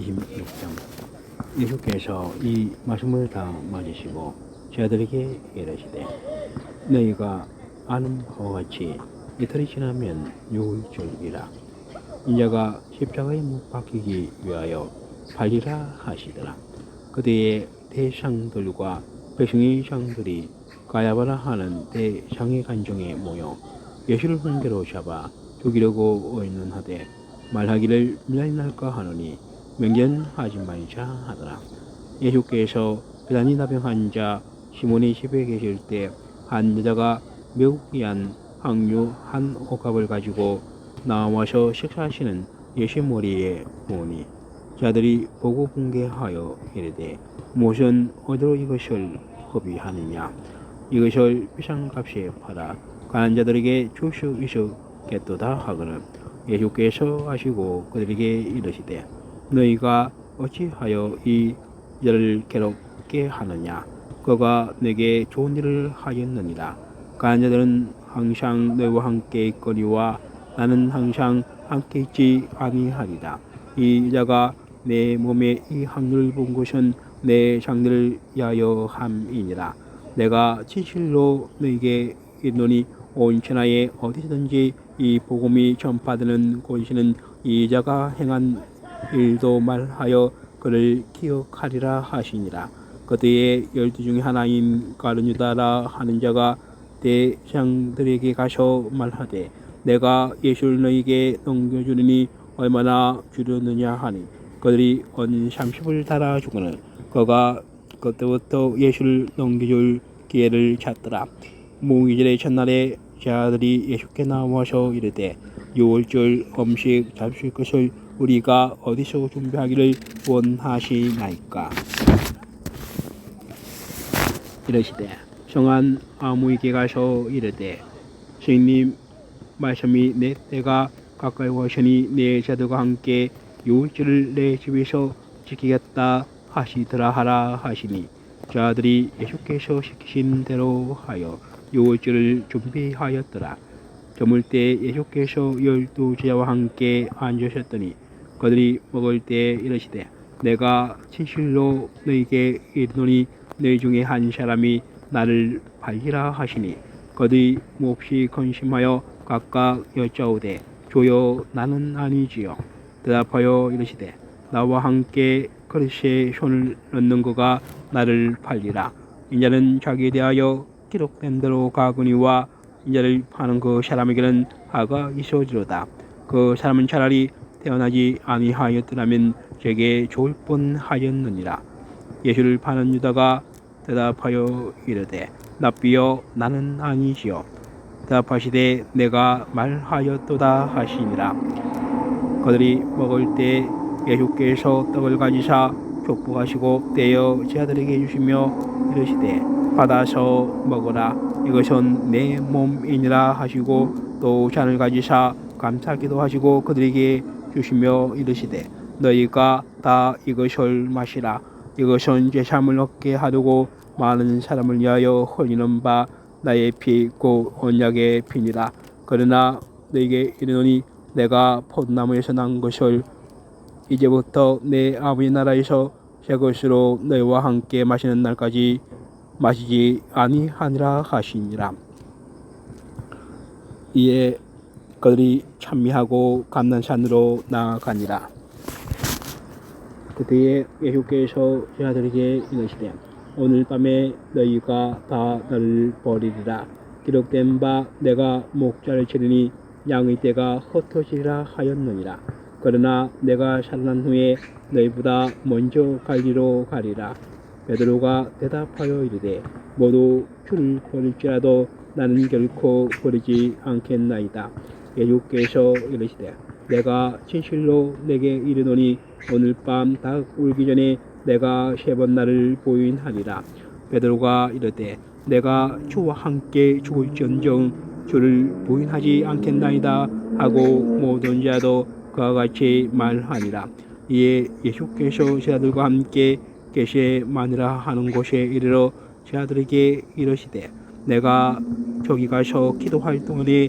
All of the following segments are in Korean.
26장. 예수께서 이 말씀을 다 맞으시고 제자들에게 이르시되 너희가 아는 바와 같이 이틀이 지나면 유월절이라. 인자가 십자가에 못 박히기 위하여 팔리라 하시더라. 그때에 대상들과 백성의 장들이 가야바라 하는 대상의 간정에 모여 예수를 훈계로 잡아 죽이려고 의논하되 말하기를 날까 하노니 명견하지 말자 하더라. 예수께서 비단이 나병한 자 시몬이 집에 계실 때 한 여자가 매우 귀한 항류 한 옥합을 가지고 나와서 식사하시는 예수 머리에 부으니 자들이 보고 분개하여 이르되 무슨 어디로 이것을 허비하느냐 이것을 비싼 값에 팔아 가난 자들에게 줄 수 있었겠도다 하거늘 예수께서 하시고 그들에게 이르시되 너희가 어찌하여 이 여를 괴롭게 하느냐? 그가 내게 좋은 일을 하였느니라. 가난 자들은 항상 너희와 함께 있거니와 나는 항상 함께 있지 아니하리라. 이 자가 내 몸에 이 항를 본 것은 내 장들을 위하여 함이니라. 내가 진실로 너에게 이르노니 온 천하에 어디서든지 이 복음이 전파되는 곳에는 이 자가 행한 일도 말하여 그를 기억하리라 하시니라. 그때에 열두 중에 하나인 가르뉴다라 하는 자가 대장들에게 가서 말하되 내가 예수를 너에게 넘겨주리니 얼마나 주려느냐 하니 그들이 언 30을 달아 주거늘 그가 그때부터 예수를 넘겨줄 기회를 찾더라. 무기절의 첫날에 자들이 예수께 나와서 이르되 유월절 음식 잡술 것을 우리가 어디서 준비하기를 원하시나이까 이르시되 성한 아무에게 가서 이르되 스님 말씀이 내 때가 가까이 오시니 내 자들과 함께 유월절을 내 집에서 지키겠다 하시더라 하라 하시니 자들이 예수께서 시키신 대로 하여 유월절을 준비하였더라. 저물 때 예수께서 열두 제자와 함께 앉으셨더니 그들이 먹을 때 이르시되 내가 진실로 너에게 이르노니 너희 중에 한 사람이 나를 팔리라 하시니 그들이 몹시 건심하여 각각 여짜오되 주여 나는 아니지요. 대답하여 이르시되 나와 함께 그릇에 손을 넣는 그가 나를 팔리라. 인자는 자기에 대하여 기록된 대로 가거니와 인자를 파는 그 사람에게는 화가 있어지로다. 그 사람은 차라리 태어나지 아니하였더라면 제게 좋을 뻔하였느니라. 예수를 파는 유다가 대답하여 이르되 납비여 나는 아니지요 대답하시되 내가 말하였도다 하시니라. 그들이 먹을 때 예수께서 떡을 가지사 족부하시고 떼어 제자들에게 주시며 이르시되 받아서 먹으라. 이것은 내 몸이니라 하시고 또 잔을 가지사 감사기도 하시고 그들에게 주시며 이르시되 너희가 다 이것을 마시라 이것은 제 삶을 얻게 하려고 많은 사람을 위하여 흘리는 바 나의 피곧 언약의 피니라 그러나 너에게 이르노니 내가 포도나무에서 난 것을 이제부터 내 아버지 나라에서 새 것으로 너희와 함께 마시는 날까지 마시지 아니하니라 하시니라. 이에 그들이 찬미하고 감난산으로 나아가니라. 그때에 예수께서 제자들에게 이르시되 오늘 밤에 너희가 다 나를 버리리라. 기록된 바 내가 목자를 치르니 양의 떼가 흩어지리라 하였느니라. 그러나 내가 살아난 후에 너희보다 먼저 갈리로 가리라. 베드로가 대답하여 이르되 모두 줄을 버릴지라도 나는 결코 버리지 않겠나이다. 예수께서 이르시되 내가 진실로 내게 이르노니 오늘 밤 닭 울기 전에 내가 세 번 나를 보인하리라. 베드로가 이르되 내가 주와 함께 죽을지언정 주를 부인하지 않겠나이다 하고 모든 자도 그와 같이 말하니라. 이에 예수께서 제자들과 함께 계시에 마니라 하는 곳에 이르러 제자들에게 이르시되 내가 저기 가서 기도할 동안에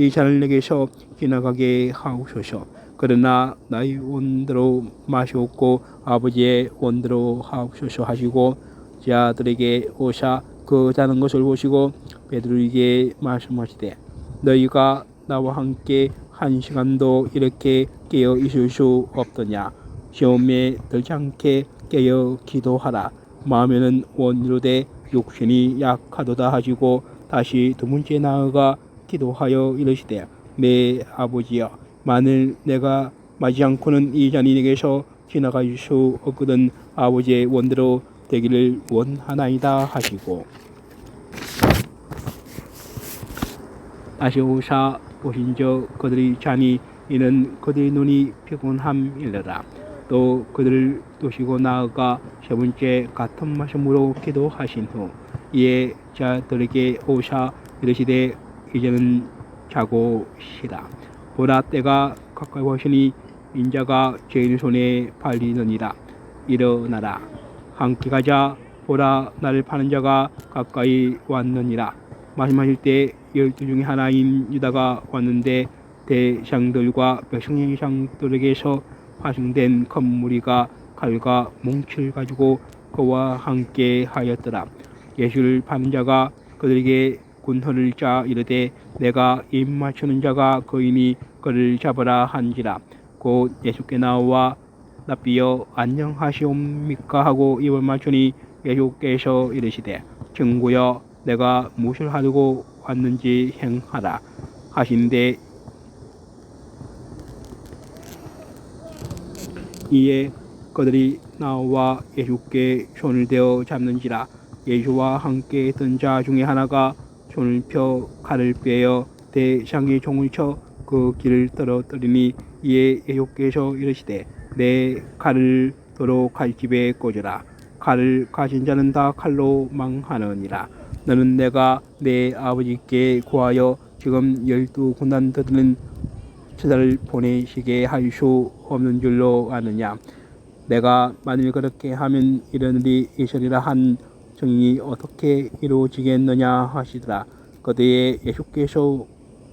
이 잔을 내게서 지나가게 하옵소서. 그러나 나의 원대로 마시옵고 아버지의 원대로 하옵소서 하시고 자들에게 오사 그 자는 것을 보시고 베드로에게 말씀하시되 너희가 나와 함께 한 시간도 이렇게 깨어 있을 수 없더냐? 시험에 들지 않게 깨어 기도하라. 마음에는 원이로되 육신이 약하도다 하시고 다시 두 번째 나아가 기도하여 이르시되 내 아버지여 만일 내가 마지 않고는 이 잔이 내게서 지나갈 수 없거든 아버지의 원대로 되기를 원하나이다 하시고. 다시 오사 보신저 그들이 자니 이는 그들의 눈이 피곤함이라 또 그들을 두시고 나아가 세 번째 같은 말씀으로 기도하신 후 이에 자들에게 오사 이르시되 이제는 자고 쉬라 보라 때가 가까이 오시니 인자가 죄인 손에 팔리느니라. 일어나라. 함께 가자. 보라 나를 파는 자가 가까이 왔느니라. 말씀하실 때 열두 중에 하나인 유다가 왔는데 대장들과 백성장들에게서 큰 무리가 칼과 몽치를 가지고 그와 함께 하였더라. 예수를 파는 자가 그들에게 군허를 짜 이르되 내가 입 맞추는 자가 거인이 그를 잡으라 한지라. 곧 예수께 나와 납비여 안녕하시옵니까? 하고 입을 맞추니 예수께서 이르시되 증고여 내가 무엇을 하려고 왔는지 행하라 하신데 이에 그들이 나와 예수께 손을 대어 잡는지라. 예수와 함께 있던 자 중에 하나가 손을 펴 칼을 빼어 대장의 종을 쳐 그 길을 떨어뜨리니 이에 예수께서 이르시되 내 칼을 도로 칼집에 꽂으라. 칼을 가진 자는 다 칼로 망하느니라. 너는 내가 내 아버지께 구하여 지금 열두 군단들은 저자를 보내시게 할 수 없는 줄로 아느냐? 내가 만일 그렇게 하면 이런 일이 있으리라 한 정인이 어떻게 이루어지겠느냐 하시더라. 그때에 예수께서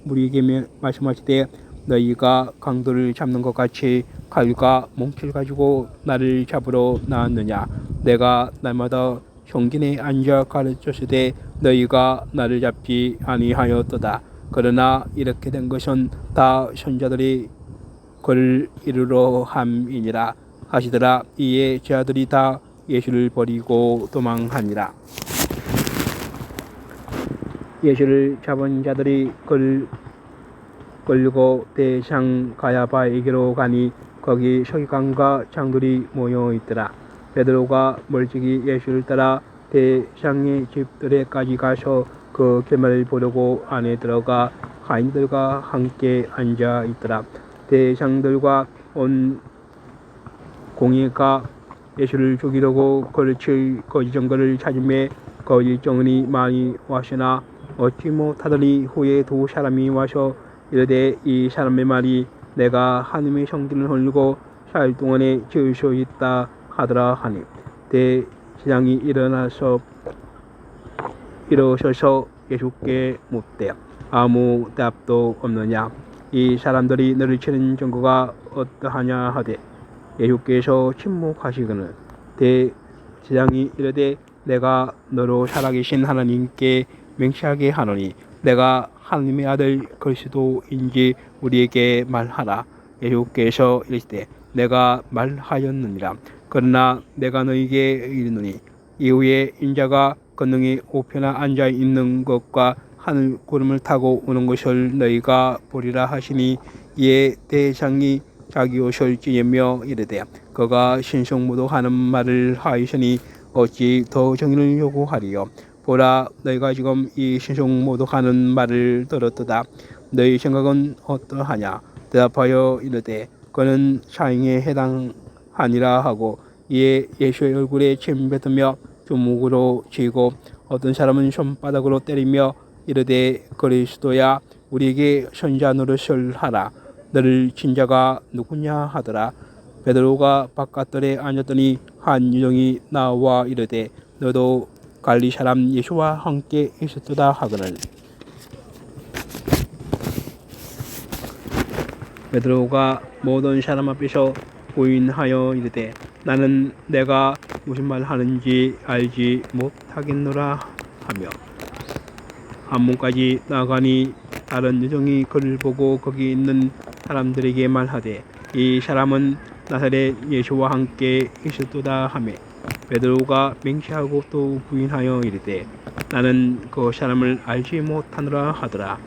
우리에게 말씀하시되 너희가 강도를 잡는 것 같이 칼과 몽치를 가지고 나를 잡으러 나왔느냐. 내가 날마다 형긴에 앉아 가르쳤으되 너희가 나를 잡지 아니하였도다. 그러나 이렇게 된 것은 다 선자들이 그를 이루러 함이니라 하시더라. 이에 제 아들이 다 예수를 버리고 도망하니라 예수를 잡은 자들이 그를 끌고 대상 가야바에게로 가니 거기 서기관과 장들이 모여 있더라 베드로가 멀찍이 예수를 따라 대상의 집들에까지 가서 그 결말을 보려고 안에 들어가 하인들과 함께 앉아 있더라. 대장들과 온 공예가 예수를 죽이려고 걸칠 거짓 증거를 찾음에 증언이 많이 왔으나 얻지 못하더니 후에 두 사람이 와서 이르되 이 사람의 말이 내가 하나님의 성기를 흘리고 사일 동안에 지을 수 있다 하더라 하니. 대시장이 일어나서 일어서서 예수께 묻되 아무 대답도 없느냐. 이 사람들이 너를 치는 증거가 어떠하냐 하되 예수께서 침묵하시거늘 대제장이 이르되 내가 너로 살아계신 하나님께 맹세하게 하노니 내가 하나님의 아들 그리스도인지 우리에게 말하라. 예수께서 이르시되 내가 말하였느니라. 그러나 내가 너에게 이르노니 이후에 인자가 건능이 우편에 앉아 있는 것과 하늘 구름을 타고 오는 것을 너희가 보리라 하시니 이에 대장이 자기 옷을 찢으며 이르되 그가 신성모독하는 말을 하이시니 어찌 더 정의를 요구하리요? 보라 너희가 지금 이 신성모독하는 말을 들었도다. 너희 생각은 어떠하냐? 대답하여 이르되 그는 사형에 해당 하니라 하고 이에 예수의 얼굴에 침 뱉으며 주먹으로 쥐고 어떤 사람은 손바닥으로 때리며 이르되 그리스도야 우리에게 선자 노릇을 하라 너를 친 자가 누구냐 하더라. 베드로가 바깥들에 앉았더니 한 유정이 나와 이르되 너도 갈리 사람 예수와 함께 있었도다 하거늘. 베드로가 모든 사람 앞에서 부인하여 이르되 나는 내가 무슨 말 하는지 알지 못하겠노라 하며 한문까지 나가니 다른 여종이 그를 보고 거기 있는 사람들에게 말하되 이 사람은 나사렛 예수와 함께 있었도다 하며 베드로가 맹세하고 또 부인하여 이르되 나는 그 사람을 알지 못하노라 하더라.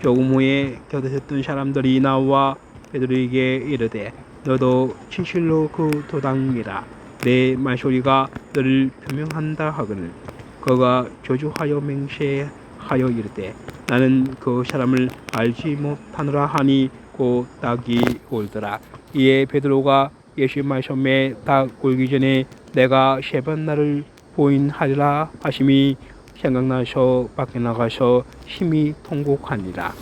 조금 후에 곁에 섰던 사람들이 나와 베드로에게 이르되 너도 진실로 그 도당이라. 내 말소리가 너를 표명한다 하거늘. 그가 저주하여 맹세하여 이르되 나는 그 사람을 알지 못하노라 하니 곧 닭이 울더라. 이에 베드로가 예수의 말씀에 닭 울기 전에 내가 세 번 나를 부인하리라 하심이 생각나서 밖에 나가서 심히 통곡하니라